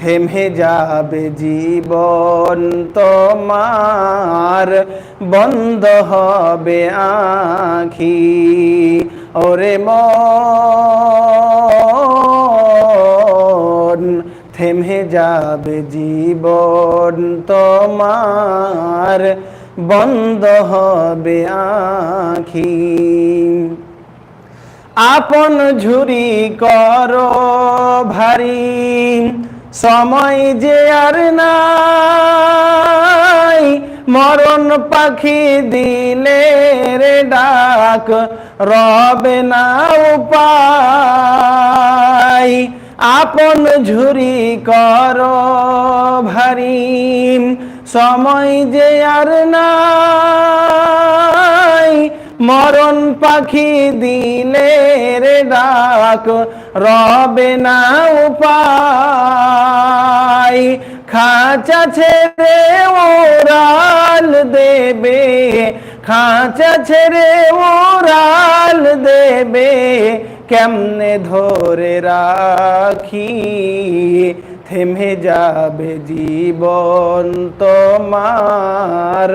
থেমে যাবে জীবন তোমার, বন্ধ হবে আখি। ওরে মন, থেমে যাবে জীবন তোমার, বন্ধ হবে আখি। আপন ঝুরি করো ভারী। সময় যে আর নাই। মরণ পাখি দিলে রে ডাক, রবে না উপায়। আপন ঝুরি করো ভারী। সময় যে আর নাই। মরণ পাখি দিলে রে ডাক রবে না উপায়। খাঁচা ছেড়ে ওরাল দেবে, খাঁচা ছেড়ে ওরাল দেবে, কেমনে ধরে রাখি? থেমে যাবে জীবন তোমার।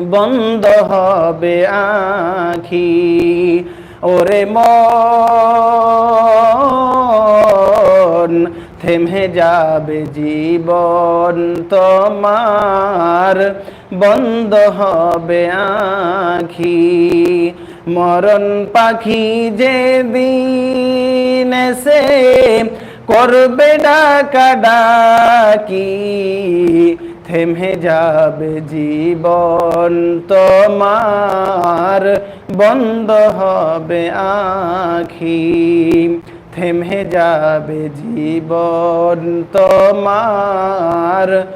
বন্ধ হবে আখি। ওরে মন, থেমে যাবে জীবন তোমার। বন্ধ হবে আখি। মরণ পাখি যে দিন সে করবে ডাকা ডাকি। থেমে যাবে জীবন তোমার, বন্ধ হবে আখি। থেমে যাবে জীবন তোমার,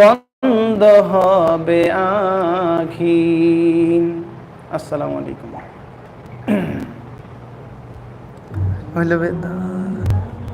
বন্ধ হবে আখি। আসসালামু আলাইকুম। বেদা।